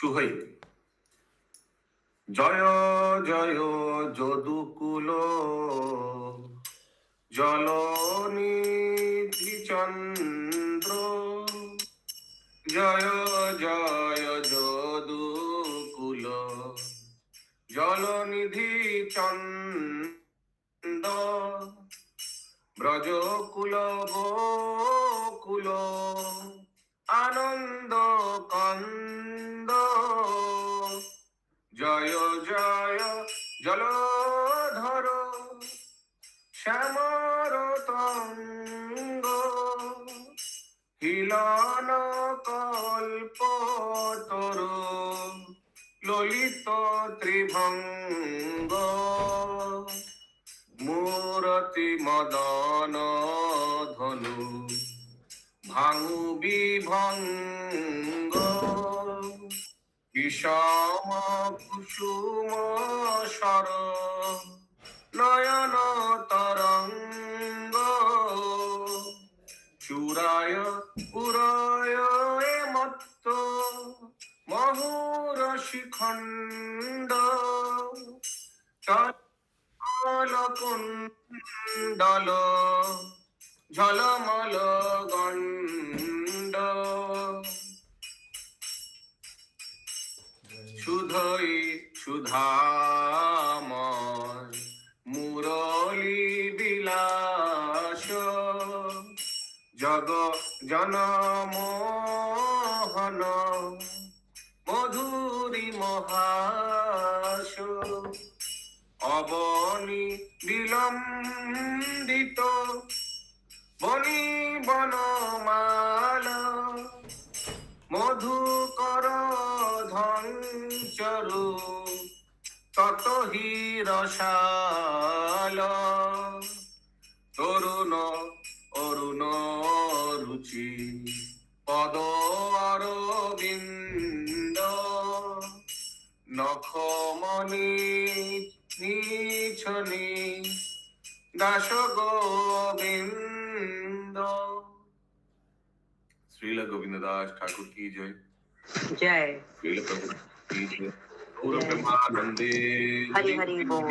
সুহৈ জয় জয় যদুকুল। জলনিধি চন্দ্র। জয় জয় যদুকুল। জলনিধি চন্দ ব্রজকুল গোকুল আনন্দ তঙ্গ হিলন কল্পতর ললিত ত্রিভঙ্গ। মূরতি মদন ধনু ভাঙু বিভঙ্গ। বিষম কুসুম সর নয়ন পুরয় এ মত্ত মহুর কুণ্ডল ঝলমল গণ্ড। সুধই সুধাময় মুরলী বিলাস জগ জনমোহন, মধুরী মহাস অবনি বিলম্বিত, বনি বনমাল, মধুকর ধঞ্চরু তত হি রসাল, তরুণ অরুণ রুচি পদ অরবিন্দ নখমণি নিছনি দাস গোবিন্দ। শ্রীল গোবিন্দ দাস ঠাকুর কি জয়। जय শ্রীল প্রভু কি জয়। প্রেমানন্দে হরি হরি। বল।